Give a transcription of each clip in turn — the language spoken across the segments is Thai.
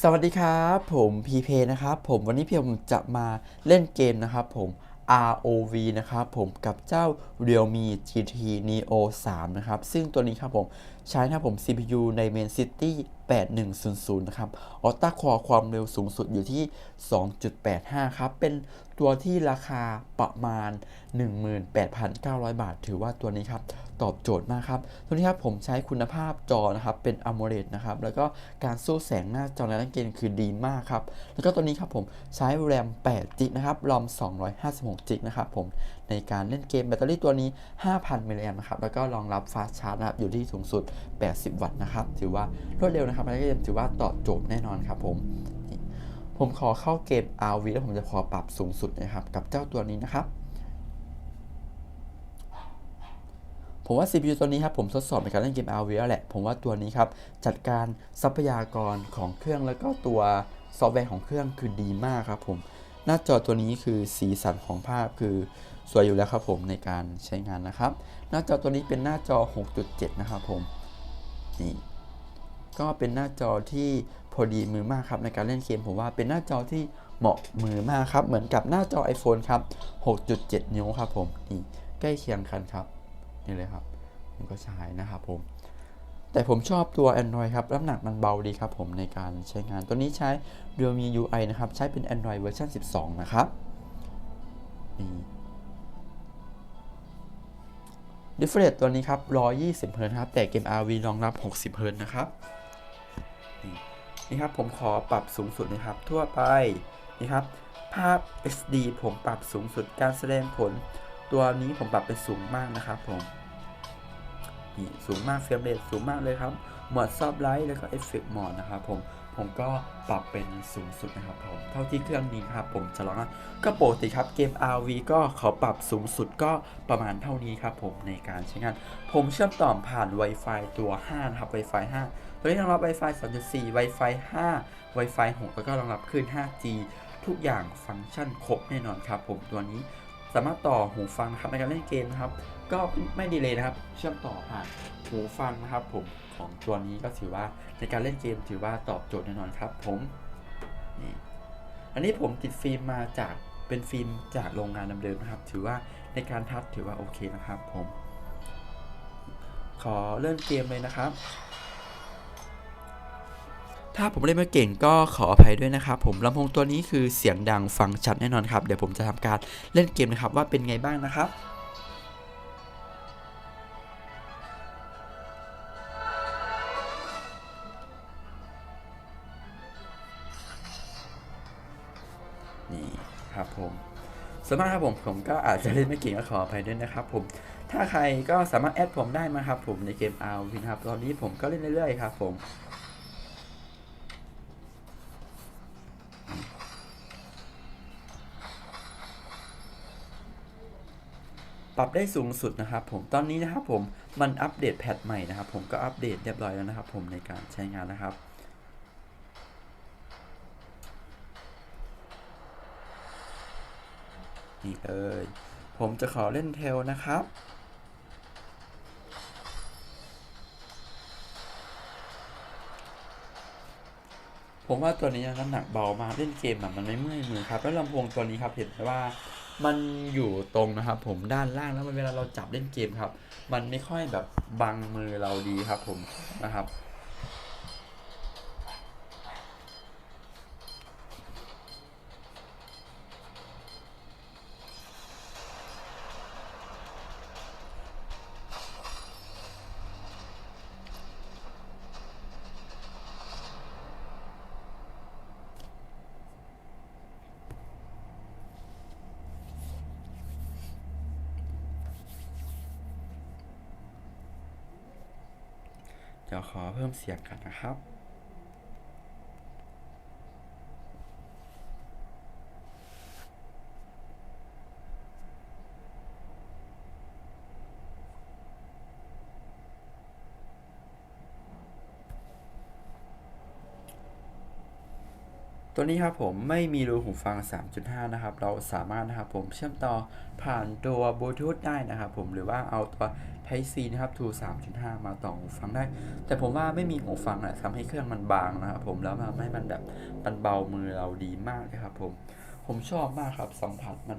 สวัสดีครับผมพีเพนะครับผมวันนี้พี่ผมจะมาเล่นเกมนะครับผม ROV นะครับผมกับเจ้า Realme GT Neo 3 นะครับ ซึ่งตัวนี้ครับผมใช้นะครับผม CPU ใน Main City 8100 นะครับอัลต้าคอความเร็วสูงสุดอยู่ที่ 2.85 ครับ เป็นตัวที่ราคาประมาณ 18,900 บาท ถือว่าตัวนี้ครับ ตอบโจทย์มากครับ ตัวนี้ครับผมใช้คุณภาพจอนะครับ เป็น AMOLED นะครับ แล้วก็การสู้แสงหน้าจอในร่างเกมคือดีมากครับ แล้วก็ตัวนี้ครับผมใช้ RAM 8 g b นะครับ ROM 256 g b นะครับผม ในการเล่นเกมแบตเตอรี่ตัวนี้ 5,000มิลลิแอมป์นะครับ แล้วก็รองรับฟาสชาร์จนะครับ อยู่ที่สูงสุด80 วัตต์นะครับ ถือว่ารวดเร็วนะครับแล้วก็ถือว่าตอบโจทย์แน่นอนครับผมผมขอเข้าเกม RV แล้วผมจะขอปรับสูงสุดนะครับ กับเจ้าตัวนี้นะครับ ผมว่า CPU ตัวนี้ครับผมทดสอบในการเล่นเกม RV แล้วแหละ ผมว่าตัวนี้ครับ จัดการทรัพยากรของเครื่องแล้วก็ตัวซอฟต์แวร์ของเครื่องคือดีมากครับผมหน้าจอตัวนี้คือสีสันของภาพคือสวยอยู่แล้วครับผมในการใช้งานนะครับ หน้าจอตัวนี้เป็นหน้าจอ 6.7 นะครับผม นี่ก็เป็นหน้าจอที่พอดีมือมากครับในการเล่นเกมผมว่าเป็นหน้าจอที่เหมาะมือมากครับเหมือนกับหน้าจอ iPhone ครับ 6.7 นิ้วครับผมนี่ใกล้เคียงกันครับนี่เลยครับผมก็ใช้นะครับผม แต่ผมชอบตัว Android ครับน้ำหนักมันเบาดีครับผมในการใช้งานตัวนี้ใช้ Realme UI นะครับ ใช้เป็น Android เวอร์ชัน12 นะครับนี่ Refresh ตัวนี้ครับ 120 Hz ครับ แต่เกม RV รองรับ 60 Hz นะครับ นี่ครับผมขอปรับสูงสุดนะครับ ทั่วไป นี่ครับ ภาพ SD ผมปรับสูงสุด การแสดงผล ตัวนี้ผมปรับเป็นสูงมากนะครับผม นี่สูงมากเฟรมเรทสูงมากเลยครับ หมดซอฟไลท์แล้วก็เอฟเฟกต์หมดนะครับผม ผมก็ปรับเป็นสูงสุดนะครับผมเท่าที่เครื่องนี้ครับผมจะลองนะก็ปกติครับเกม RV ก็เขาปรับสูงสุดก็ประมาณเท่านี้ครับผมในการใช้งาน ผมเชื่อมต่อผ่าน Wi-Fi ตัว5นะครับ Wi-Fi 5ตัวนี้รองรับ Wi-Fi 2.4 Wi-Fi 5 Wi-Fi 6 แล้วก็รองรับคลื่น 5G ทุกอย่างฟังก์ชันครบแน่นอนครับผมตัวนี้สามารถต่อหูฟังนะครับในการเล่นเกมนะครับ ก็ไม่ดีเลยนะครับ เชื่อมต่อผ่านหูฟังนะครับผม ของตัวนี้ก็ถือว่าในการเล่นเกมถือว่าตอบโจทย์แน่นอนครับผมนี่อันนี้ผมติดฟิล์มมาจากเป็นฟิล์มจากโรงงานเดิมนะครับ ถือว่าในการทัชถือว่าโอเคนะครับผม ขอเริ่มเกมเลยนะครับ ถ้าผมเล่นไม่เก่งก็ขออภัยด้วยนะครับ ผมลำโพงตัวนี้คือเสียงดังฟังชัดแน่นอนครับ เดี๋ยวผมจะทำการเล่นเกมนะครับว่าเป็นไงบ้างนะครับ สวนมากครับผมผมก็อาจจะเล่นไม่เก่งก็ขออภัยด้วยนะครับผมถ้าใครก็สามารถแอดผมได้มาครับผมในเกม r วินครับตอนนี้ผมก็เล่นเรื่อยๆครับผมปรับได้สูงสุดนะครับผมตอนนี้นะครับผมมันอัปเดตแพทใหม่นะครับผมก็อัปเดตเรียบร้อยแล้วนะครับผมในการใช้งานนะครับ นี่เลย ผมจะขอเล่นเทลนะครับ ผมว่าตัวนี้น้ำหนักเบามากเล่นเกมแบบมันไม่เมื่อยมือครับ แล้วลำโพงตัวนี้ครับเห็นไหมว่ามันอยู่ตรงนะครับ ผมด้านล่างแล้วเวลาเราจับเล่นเกมครับ มันไม่ค่อยแบบบังมือเราดีครับ ผมนะครับ ดี๋ยวขอเพิ่มเสียงกันนะครับ ตัวนี้ครับผมไม่มีรูหูฟัง 3.5 นะครับ เราสามารถนะครับผมเชื่อมต่อผ่านตัวบลูทูธได้นะครับผมหรือว่าเอาตัว Type C นะครับ to 3.5 มาต่อหูฟังได้ แต่ผมว่าไม่มีหูฟังอะทำให้เครื่องมันบางนะครับผมแล้วทำให้มันแบบมันเบามือเราดีมากเลยครับผมผมชอบมากครับสัมผัสมัน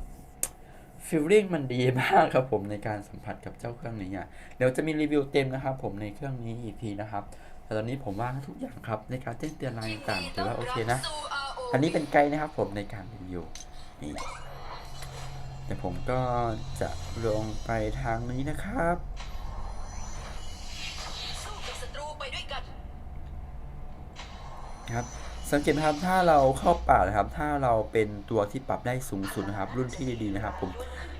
ฟีลลิ่งมันดีมากครับผมในการสัมผัสกับเจ้าเครื่องนี้อะเดี๋ยวจะมีรีวิวเต็มนะครับผมในเครื่องนี้อีกทีนะครับแต่ตอนนี้ผมว่าทุกอย่างครับในการแจ้งเตือนอะไรต่างถือว่าโอเคนะ อันนี้เป็นไกด์นะครับผมในการรีวิวนี่เดี๋ยวผมก็จะลงไปทางนี้นะครับครับสังเกตนะครับถ้าเราเข้าป่านะครับ ถ้าเราเป็นตัวที่ปรับได้สูงสุดนะครับ รุ่นที่ดีๆนะครับผม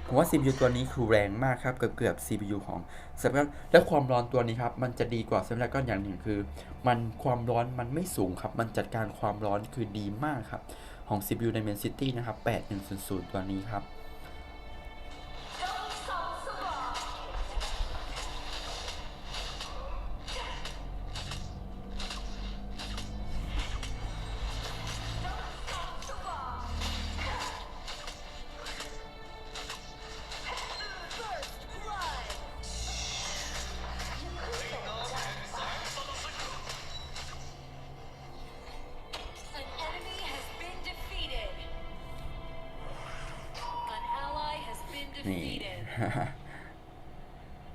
ผมว่า CPU ตัวนี้คือแรงมากครับ เกือบเกือบ CPU ของ Snapdragon และความร้อนตัวนี้ครับ มันจะดีกว่า Snapdragon อย่างหนึ่งคือ มันความร้อนมันไม่สูงครับ มันจัดการความร้อนคือดีมากครับ ของ CPU Dimensity นะครับ 8100 ตัวนี้ครับ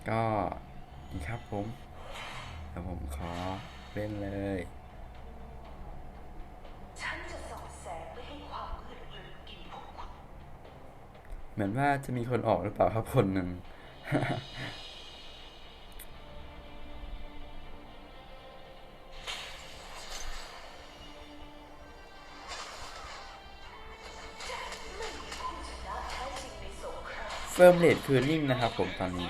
ก็นี่ครับผมแล้วผมขอเล่นเลยเหมือนว่าจะมีคนออกหรือเปล่าครับคนหนึ่ง ฟิร์มเรทคือนิ่งนะครับผมตอนนี้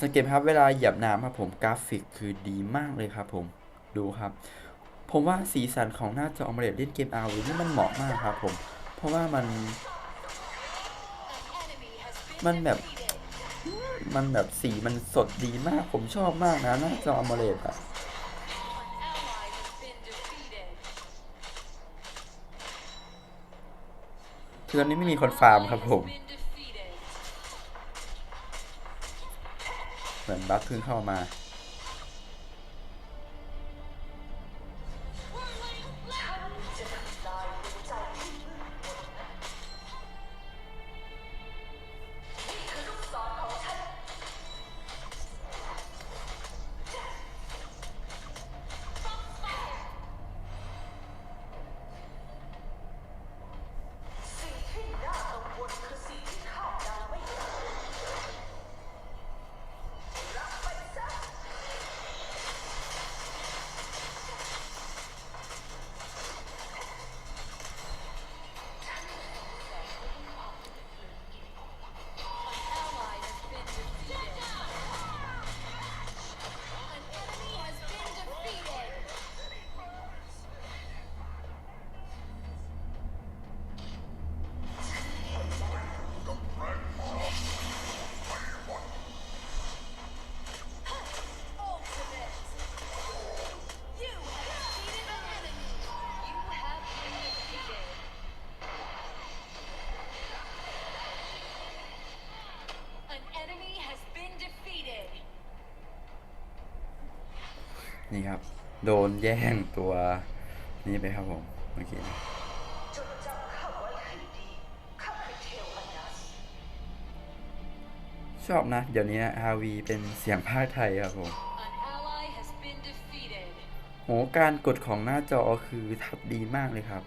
สังเกตครับเวลาเหยียบน้ำครับผมกราฟิกคือดีมากเลยครับผมดูครับ ผมว่าสีสันของหน้าจอ AMOLED เล่นเกม RV นี่มันเหมาะมากครับผม เพราะว่ามัน มันแบบมันแบบสีมันสดดีมากผมชอบมากนะหน้าจอ AMOLED อะคือตอนนี้ไม่มีคนฟาร์มครับผมเหมือนบัฟเพิ่งเข้ามา นี่ครับ โดนแย่งตัวนี้ไปครับผมเมื่อกี้จดจำข้าไว้ให้ดีข้าคือเทวอนัสชอบนะ เดี๋ยวนี้ฮาวีเป็นเสียงภาคไทยครับผมโหการกดของหน้าจอคือทับดีมากเลยครับ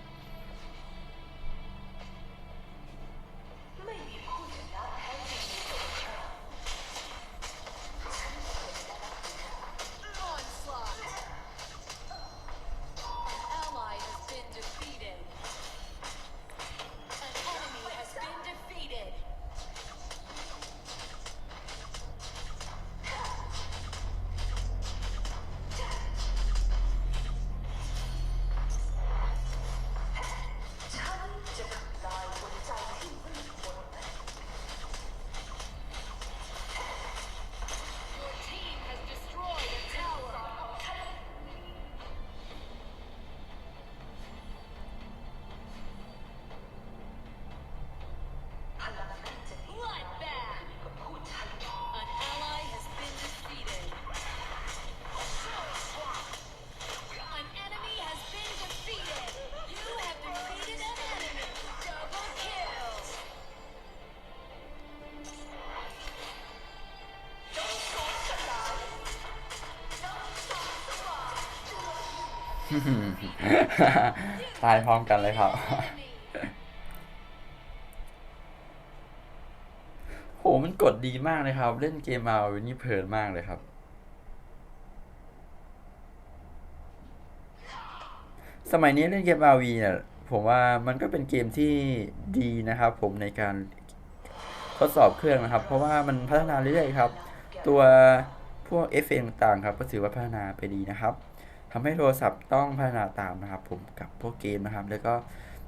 ตายพร้อมกันเลยครับโหมันกดดีมากเลยครับ เล่นเกมมาวันนี้เพลินมากเลยครับ สมัยนี้เล่นเกม RV เนี่ยผมว่ามันก็เป็นเกมที่ดีนะครับ ผมในการทดสอบเครื่องนะครับ เพราะว่ามันพัฒนาเรื่อยๆครับ ตัวพวกเอฟเอต่างๆครับ ก็ถือว่าพัฒนาไปดีนะครับ ทำให้โทรศัพท์ต้องพัฒนาตามนะครับ ผมกับพวกเกมนะครับ แล้วก็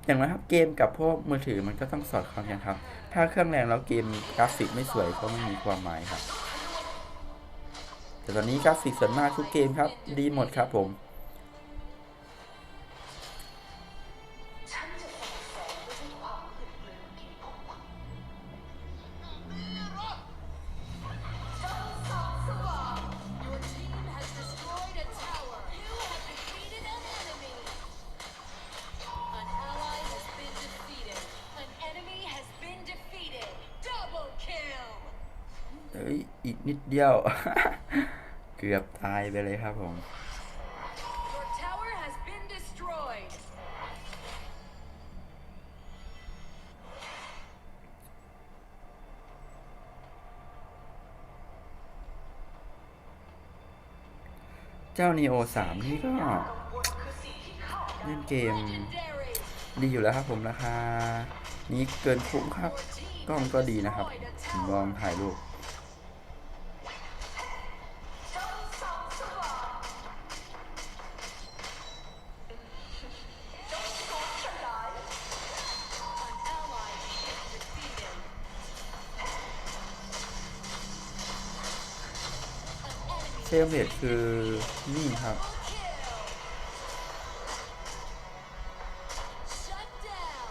อย่างนะครับเกมกับพวกมือถือมันก็ต้องสอดคล้องกันครับ ถ้าเครื่องแรงแล้วเกมกราฟิกไม่สวยก็ไม่มีความหมายครับ แต่ตอนนี้กราฟิกส่วนมากทุกเกมครับดีหมดครับผม อ้ยอีกนิดเดียว เกือบตายไปเลยครับผม Your tower has been destroyed. เจ้า Neo 3นี่ก็กังวลคือสิ่งที่ข้าเล่นเกม Legendary. ดีอยู่แล้วครับผมราคานี้เกินคุ้มครับ Your team กล้อง has ก็ดีนะครับ destroyed a ผมลอง tower. ถ่ายรูป เฟ enemy รมเรทคือนี่ครับ double kill. Shut down.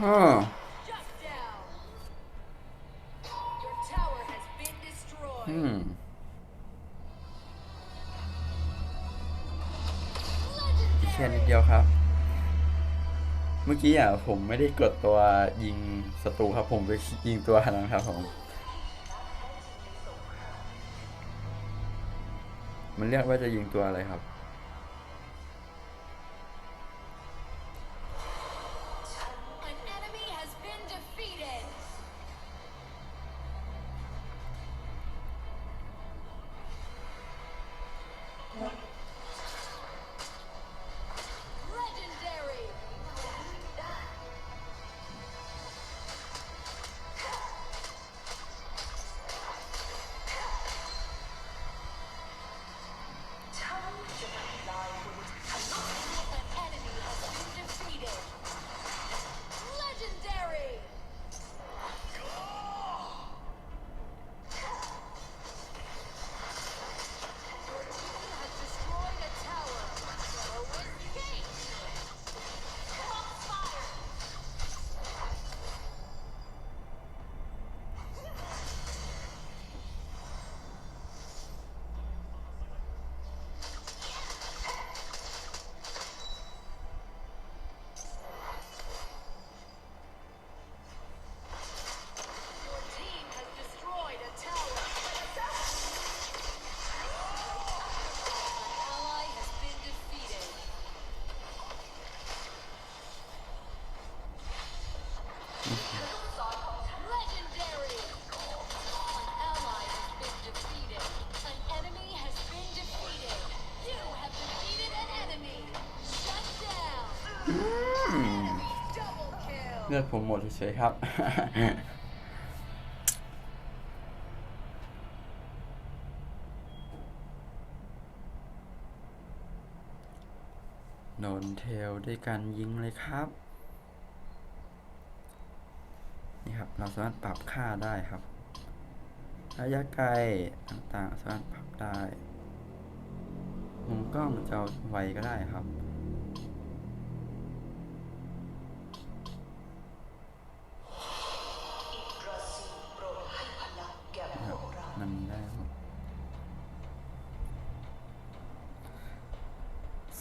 ฮ่า Shut down. Your tower has been destroyed. อืม แค่นิด Legendary. เดียวครับเมื่อ กี้อะผมไม่ได้กดตัวยิงศัตรูครับผมไปยิงตัวนั้นครับผม มันเรียกว่าจะยิงตัวอะไรครับ เลือดผมหมดเฉยๆครับโดนเทลด้วยการยิงเลยครับ นี่ครับ เราสามารถปรับค่าได้ครับระยะไกลต่างๆสามารถปรับได้มุมกล้องจะไวก็ได้ครับ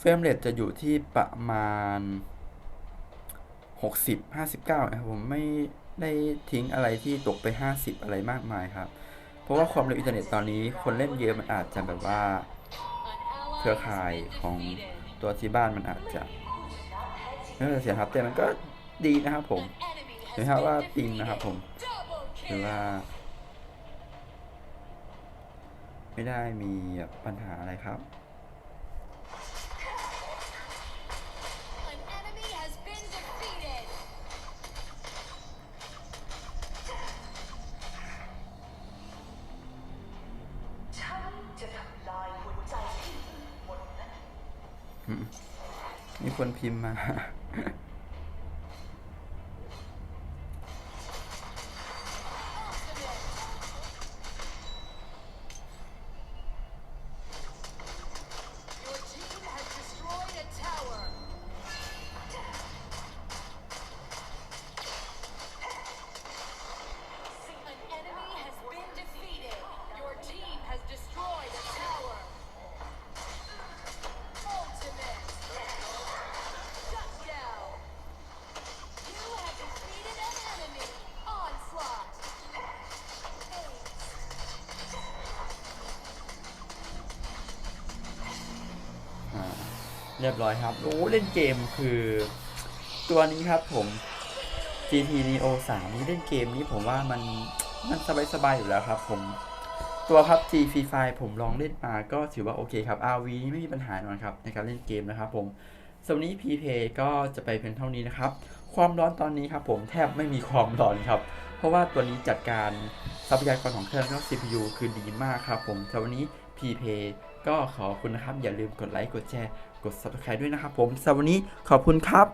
เฟรมเรทจะอยู่ที่ประมาณ 60 59นะครับผมไม่ได้ทิ้งอะไรที่ตกไป 50 อะไรมากมายครับ เพราะว่าความเร็วอินเทอร์เน็ตตอนนี้คนเล่นเยอะมันอาจจะแบบว่า เครือข่ายของตัวที่บ้านมันอาจจะไม่ว่าจะเสียครับแต่มันก็ดีนะครับผมเห็นไหมครับว่าปิงนะครับผมหรือว่า ไม่ได้มีปัญหาอะไรครับ มีค เรียบร้อยครับ โอ้เล่นเกมคือ ตัวนี้ครับผม GT Neo 3 นี่เล่นเกมนี้ผมว่ามันมันสบายๆอยู่แล้วครับผมตัวครับ G Free Fire ผมลองเล่นมาก็ถือว่าโอเคครับ RV นี่ไม่มีปัญหานอนครับในการเล่นเกมนะครับผมสำหรับวันนี้ PP ก็จะไปเพียงเท่านี้นะครับ ความร้อนตอนนี้ครับผมแทบไม่มีความร้อนครับ เพราะว่าตัวนี้จัดการทรัพยากรของเครื่องแล้วก็ CPU คือดีมากครับผมสำหรับวันนี้ PP ก็ขอบคุณนะครับ อย่าลืมกดไลค์กดแชร์ กด Subscribe ด้วยนะครับผมสำหรับวันนี้ขอบคุณครับ